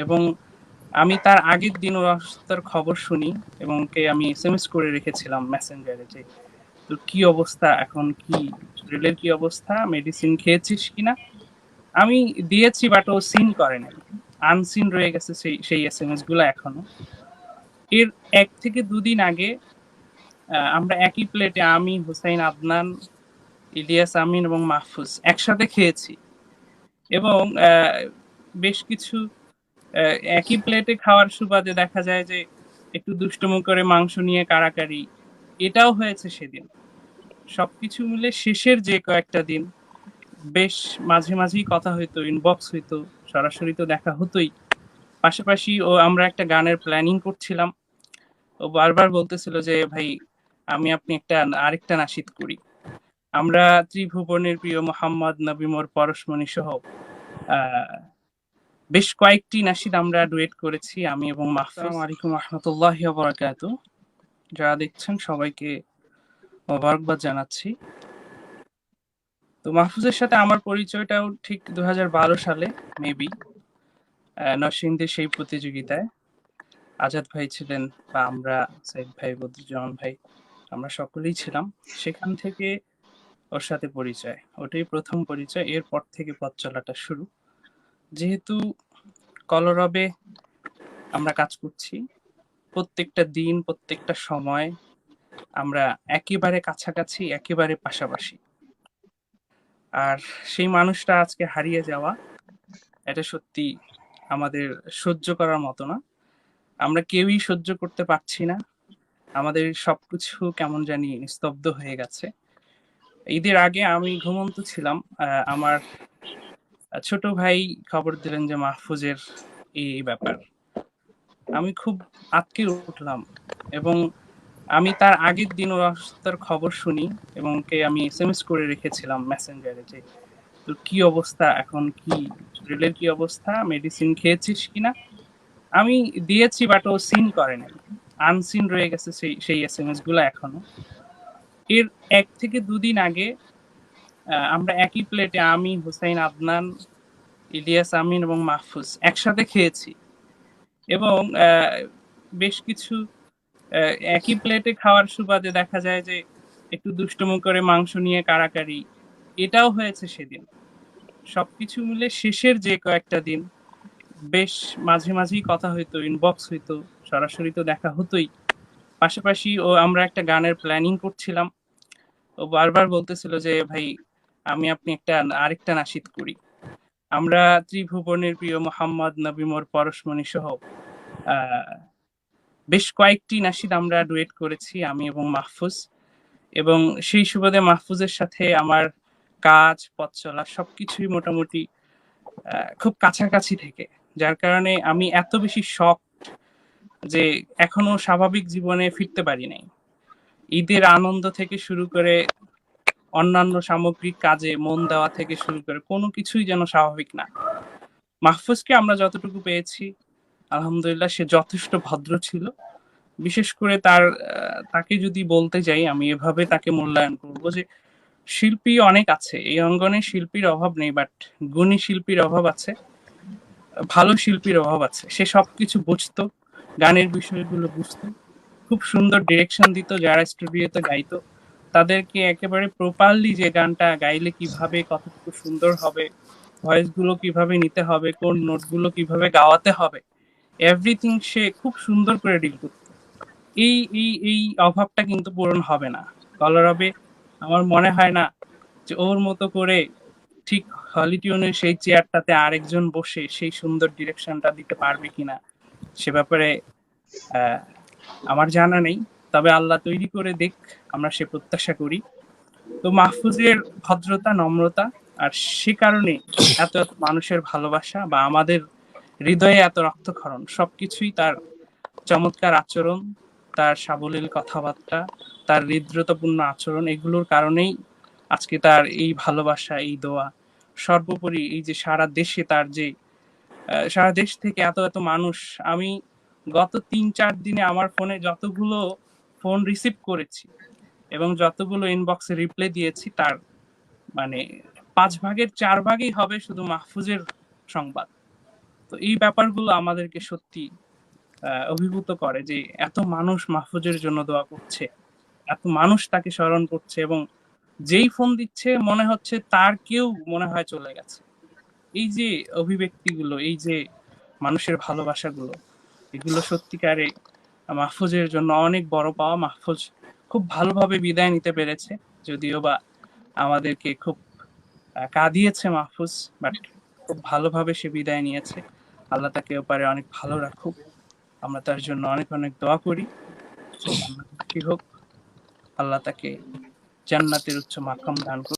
এবং আমি তার আগের দিন অসুস্থতার খবর শুনি এবং কে আমি এসএমএস করে রেখেছিলাম মেসেঞ্জারে যে, তোর কি অবস্থা? এখন কি? রিলের কি অবস্থা? মেডিসিন খেয়েছিস কিনা? আমি দিয়েছি বাট ও সিন করে নাই। আনসিন রয়ে গেছে সেই সেই এস এসএমএসগুলো এখনও। এর এক থেকে দুদিন আগে আমরা একই প্লেটে আমি, হুসাইন, আদনান, ইলিয়াস, আমিন এবং মাহফুজ একসাথে খেয়েছি। এবং বেশ কিছু একই প্লেটে খাওয়ার সুবাদে দেখা যায় যে একটু দুষ্টুমো করে মাংস নিয়ে কারাকারি এটাও হয়েছে সেদিন। সবকিছু মিলে শেষের যে কয়েকটা দিন, বেশ মাঝে মাঝেই কথা হইতো ইনবক্স হইতো, সরাসরি তো দেখা হতোই। পাশাপাশি ও আমরা একটা গানের প্ল্যানিং করছিলাম। ও বারবার বলতেছিল যে, ভাই, আমি আপনি একটা, আরেকটা নাশিদ করি। আমরা ত্রিভুবনের প্রিয় মোহাম্মদ নবীমর পরশমণি সহ বেশ কয়েকটি নাশিদ আমরা ডুয়েট করেছি, আমি এবং মাহফুজ। আলাইকুম রহমতুল্লাহ বরাকাত। যারা দেখছেন সবাইকে মোবারকবাদ জানাচ্ছি। তো মাহফুজের সাথে আমার পরিচয়টাও ঠিক দু হাজার বারো সালে মেবি নরসিংদীর সেই প্রতিযোগিতায়। আজাদ ভাই ছিলেন বা আমরা, সাইদ ভাই, বদরুজ্জামান ভাই, আমরা সকলেই ছিলাম। সেখান থেকে ওর সাথে পরিচয়, ওটাই প্রথম পরিচয়। এরপর থেকে পথ চলাটা শুরু। যেহেতু কলরবে আমরা কাজ করছি, প্রত্যেকটা দিন, প্রত্যেকটা সময় আমরা একেবারে কাছাকাছি, একেবারে পাশাপাশি। আর সেই মানুষটা আজকে হারিয়ে যাওয়া, এটা সত্যি আমাদের সহ্য করার মতো না। আমরা কেউই সহ্য করতে পারছি না। আমাদের সবকিছু কেমন জানি স্তব্ধ হয়ে গেছে। ঈদের আগে আমি ঘুমন্ত ছিলাম আমার ছোট ভাই খবর দিলেন যে মাহফুজের এই ব্যাপার। আমি খুব আটকে উঠলাম এবং আমি তার আগের দিন ওর অসুস্থতার খবর শুনি এবং কে আমি এস এম এস করে রেখেছিলাম মেসেঞ্জারে যে, তোর কি অবস্থা? এখন কি রিলের কি অবস্থা? মেডিসিন খেয়েছিস কিনা? আমি দিয়েছি বাট ও সিন করে নাই। আনসিন রয়ে গেছে সেই সেই এস এম এসগুলো এখনও। এর এক থেকে দুদিন আগে আমরা একই প্লেটে আমি হুসাইন, আদনান, ইলিয়াস, আমিন এবং মাহফুজ একসাথে খেয়েছি। এবং বেশ কিছু একই প্লেটে খাওয়ার সুবাদে দেখা যায় যে একটু দুষ্টুমো করে মাংস নিয়ে কারাকারি এটাও হয়েছে সেদিন। সবকিছু মিলে শেষের যে কয়েকটা দিন, বেশ মাঝে মাঝেই কথা হইতো ইনবক্স হইতো, সরাসরি তো দেখা হতোই। পাশাপাশি ও আমরা একটা গানের প্ল্যানিং করছিলাম। ও বারবার বলতেছিল যে, ভাই আমি আপনি একটা আরেকটা নাশিদ করি। আমরা ত্রিভুবনের প্রিয় মোহাম্মদ নবীমর পরশমণি সহ বেশ কয়েকটি নাশিদ আমরা ডুয়েট করেছি, আমি এবং মাহফুজ। এবং সেই সুবাদে মাহফুজের সাথে আমার কাজ, পথ চলা সবকিছুই মোটামুটি খুব কাছাকাছি থেকে। যার কারণে আমি এত বেশি শখ যে এখনও স্বাভাবিক জীবনে ফিরতে পারি নাই। ঈদের আনন্দ থেকে শুরু করে অন্যান্য সামগ্রিক কাজে মন দেওয়া থেকে শুরু করে কোনো কিছুই যেন স্বাভাবিক না। মাহফুজকে আমরা যতটুকু পেয়েছি, আলহামদুলিল্লাহ সে যথেষ্ট ভদ্র ছিল। বিশেষ করে তার তাকে যদি বলতে যাই, আমি এভাবে তাকে মূল্যায়ন করব যে শিল্পী অনেক আছে, এই অঙ্গনে শিল্পীর অভাব নেই বাট গুণী শিল্পীর অভাব আছে, ভালো শিল্পীর অভাব আছে। সে সবকিছু বুঝতো, গানের বিষয়গুলো বুঝতো, খুব সুন্দর ডিরেকশন দিত, যারা স্টুডিওতে গাইতো। তাদেরকে একেবারে প্রপারলি যে গানটা গাইলে কীভাবে, কতটুকু সুন্দর হবে ভয়েসগুলো কীভাবে নিতে হবে, কোন নোটগুলো কীভাবে গাওয়াতে হবে এভরিথিং সে খুব সুন্দর করে ডিল করতো। এই এই এই অভাবটা কিন্তু পূরণ হবে না। কলরবে আমার মনে হয় না যে ওর মতো করে ঠিক হলিটিউনের সেই চেয়ারটাতে আরেকজন বসে সেই সুন্দর ডিরেকশনটা দিতে পারবে কিনা, সে ব্যাপারে আমার জানা নেই। তবে আল্লাহ তৈরি করে দেখ, আমরা সে প্রত্যাশা করি। তো মাহফুজের ভদ্রতা, নম্রতা, আর সে কারণে এত মানুষের ভালোবাসা বা আমাদের হৃদয়ে এত রক্তক্ষরণ, সবকিছুই তার চমৎকার আচরণ, তার সাবলীল কথাবার্তা, তার হৃদ্রতাপূর্ণ আচরণ, এগুলোর কারণেই আজকে তার এই ভালোবাসা, এই দোয়া। সর্বোপরি এই যে সারা দেশে তার যে সারা দেশ থেকে এত এত মানুষ, আমি গত তিন চার দিনে আমার ফোনে যতগুলো ফোন রিসিভ করেছি এবং যতগুলো ইনবক্সে রিপ্লাই দিয়েছি তার মানে পাঁচ ভাগের চার ভাগই হবে শুধু মাহফুজের সংবাদ। তো এই ব্যাপারগুলো আমাদেরকে সত্যি অভিভূত করে যে এত মানুষ মাহফুজের জন্য দোয়া করছে, এত মানুষ তাকে স্মরণ করছে এবং যেই ফোন দিচ্ছে মনে হচ্ছে তার কেউ মনে হয় চলে গেছে। এই যে অভিব্যক্তিগুলো, এই যে মানুষের ভালোবাসাগুলো, এগুলো সত্যিকারে মাহফুজের জন্য অনেক বড় পাওয়া মাহফুজ খুব ভালোভাবে বিদায় নিতে পেরেছে। যদিও বা আমাদেরকে খুব কাঁদিয়েছে মাহফুজ বাট খুব ভালোভাবে সে বিদায় নিয়েছে। আল্লাহ তাকে ওপারে অনেক ভালো রাখুক। আমরা তার জন্য অনেক অনেক দোয়া করি। কি হোক। আল্লাহ তাকে জান্নাতের উচ্চ মাকাম দান করুক।